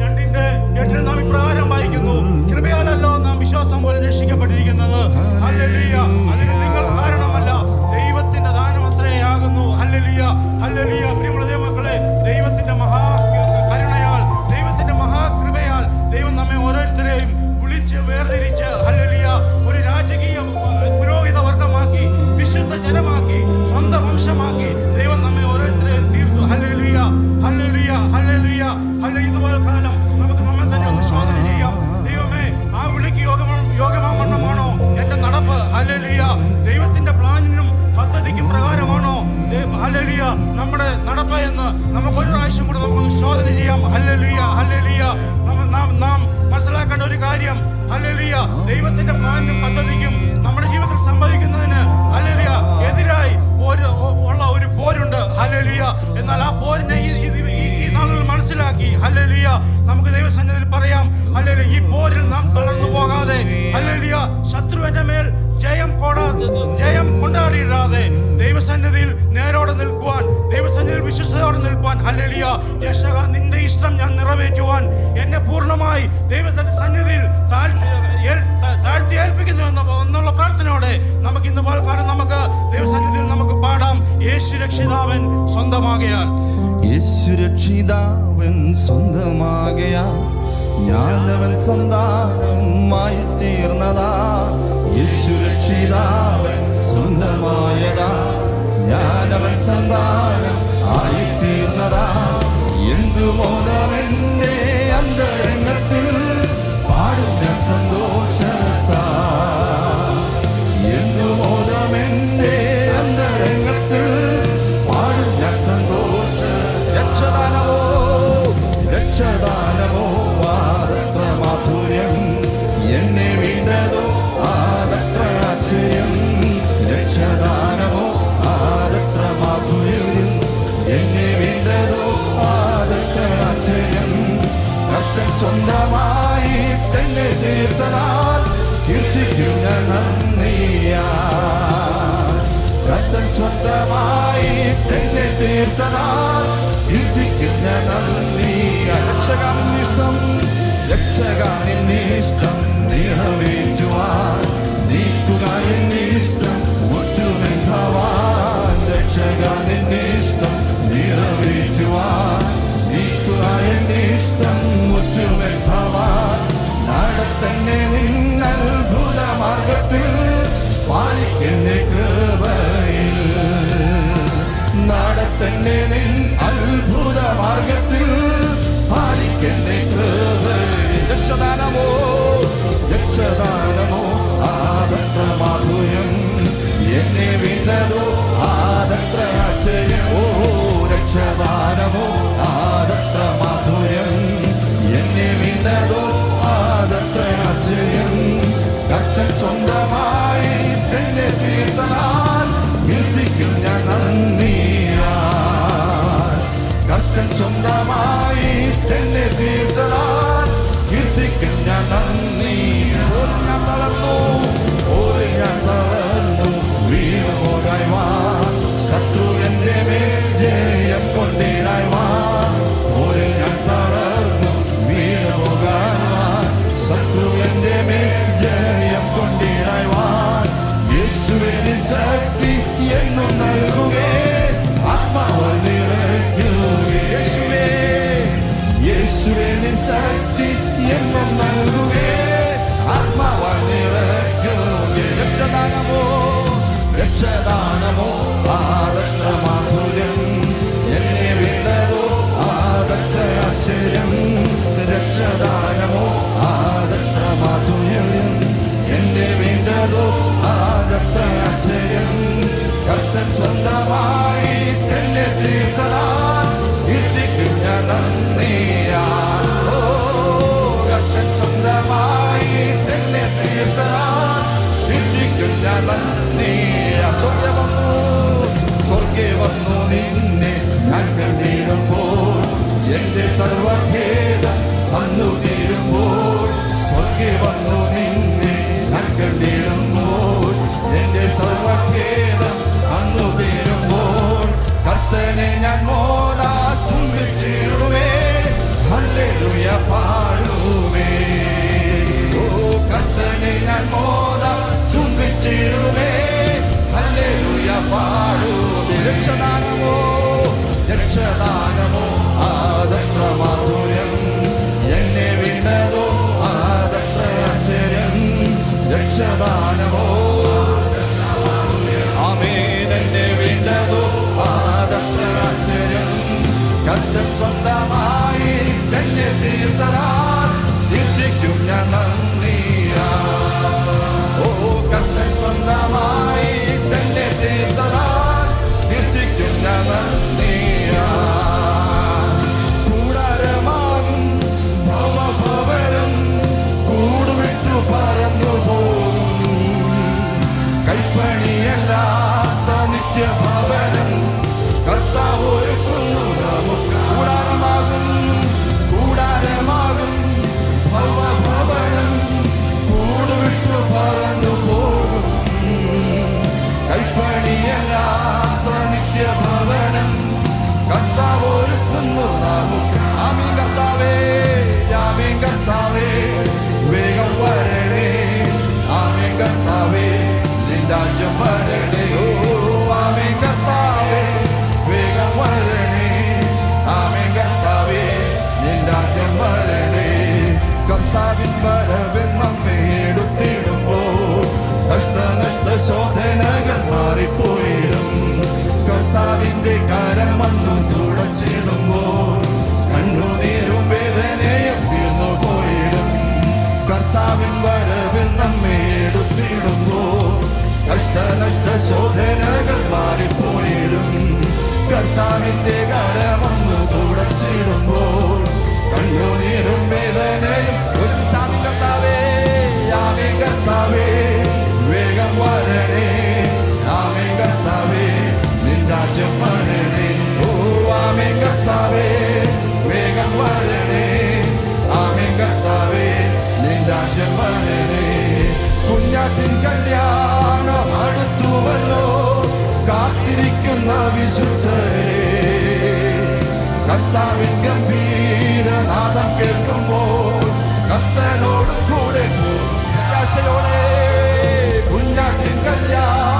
രണ്ടിന്റെ നാം നാം വിശ്വാസം പോലെ അതിന് നിങ്ങൾ ദൈവത്തിന്റെ ദാനം അത്രയാകുന്നു ഹല്ലേലൂയ ഹല്ലേലൂയ പ്രിയമുള്ള നമുക്ക് ഒരു പ്രാവശ്യം കൂടെ നമുക്കൊന്ന് ശോധന ചെയ്യാം. Hallelujah hallelujah. നാം നാം മനസ്സിലാക്കേണ്ട ഒരു കാര്യം. ഹല്ലേലൂയ. ദൈവത്തിന്റെ പ്ലാനും പദ്ധതിക്കും നമ്മുടെ ജീവിതത്തിൽ സംഭവിക്കുന്നതിന് ഹല്ലേലൂയ എതിരായി ഒരു ഉള്ള ഒരു പോരുണ്ട്. ഹല്ലേലൂയ. എന്നാൽ ആ പോരിനെ ഈ നാളുകൾ മനസ്സിലാക്കി. ഹല്ലേലൂയ. നമുക്ക് ദൈവസന്നിധിയിൽ പറയാം. ഹല്ലേലൂയ ഈ പോരിൽ നാം തളർന്നു പോകാതെ. ഹല്ലേലൂയ ശത്രുവിന്റെ മേൽ ജയം കൊടാ വിശ്വസതയോടെ നിൽപ്പാൻ. ഹല്ലേലൂയ. യശക നിന്റെ ഇഷ്ടം ഞാൻ നിറവേറ്റുവാൻ. എന്നെ പൂർണമായി ദൈവത്തിന്റെ സന്നിധിയിൽ താഴ്- താഴ്ത്തി ഏൽപ്പിക്കുന്നു എന്ന എന്നുള്ള പ്രാർത്ഥനയോടെ നമുക്ക് ഇന്ന് പോൽക്കാലം നമുക്ക് ദൈവസന്നിധിയിൽ നമുക്ക് പാടാം. യേശു രക്ഷിതാവൻ സ്വന്തമാകയാൽ. യേശു രക്ഷിതാവൻ സ്വന്തമാകയാൽ ഞാനവൻ സന്താനമായി തീർന്നതാ. യേശു രക്ഷിതാവൻ സ്വന്തമായതാ. ഞാനവൻ സന്താനം ஆயித்தீர்ந்ததா? இந்து மோதமென்னே அந்த ரங்கத்தில் பாடுங்கள் சந்தோஷம் സ്വന്തമായി എന്നെ തീർത്തനാൽ കീർത്തിക്കും ഞാൻ നന്ദിയാ രക്ഷകാനിഷ്ടം വീണ്ടതോ ആദത്ര ആശ്ചര്യം ഓ രക്ഷദാനമോ കർത്താവിന്റെ കരമൊന്ന് തുടച്ചിടുമ്പോൾ കണ്ണുനീരും വേദനയും ഒരു കർത്താവേ ആമേ കർത്താവേ വേഗം വരണേ ആമേ കർത്താവേ നിൻ വരണേ. ഓ ആമേ കർത്താവേ വേഗം വരണേ ആമേ കർത്താവേ നിൻ വരണേ. കുഞ്ഞാട്ടിൻ കല്യാണം പരിശുദ്ധരേ കർത്താവിൻ ഗംഭീരനാദം കേൾക്കുമ്പോൾ കർത്തനോട് കൂടെ കുഞ്ഞാട്ടിൻ കല്യാണം.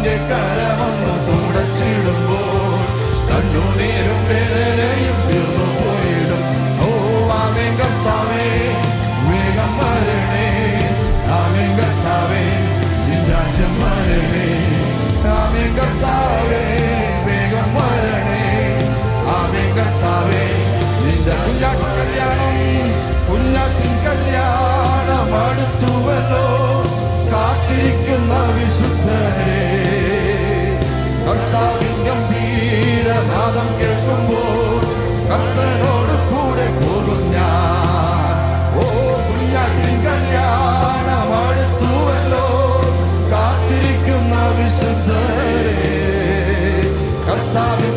നിന്റെ തുടച്ചിടുമ്പോൾ കണ്ണുനീരും വേദനയും palavra.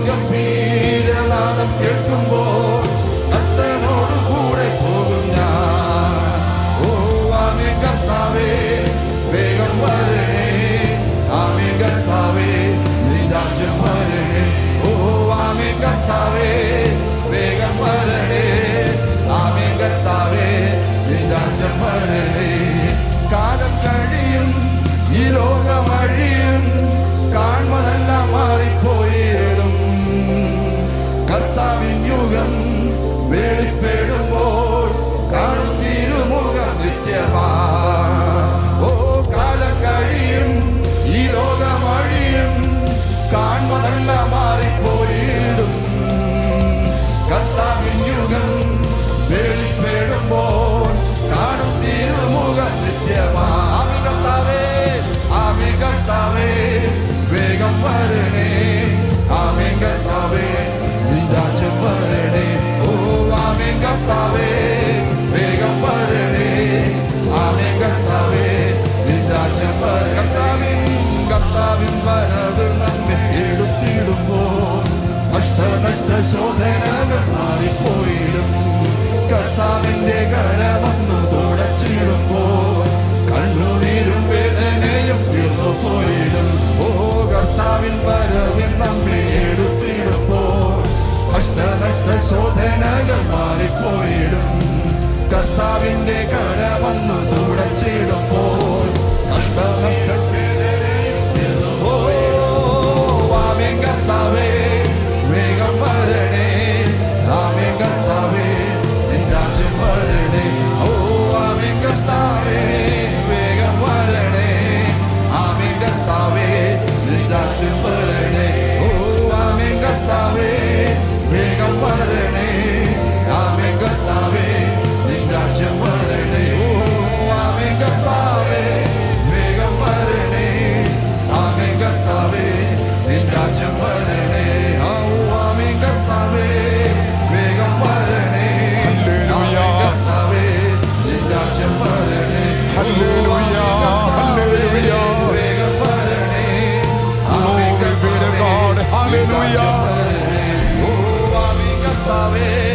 saber.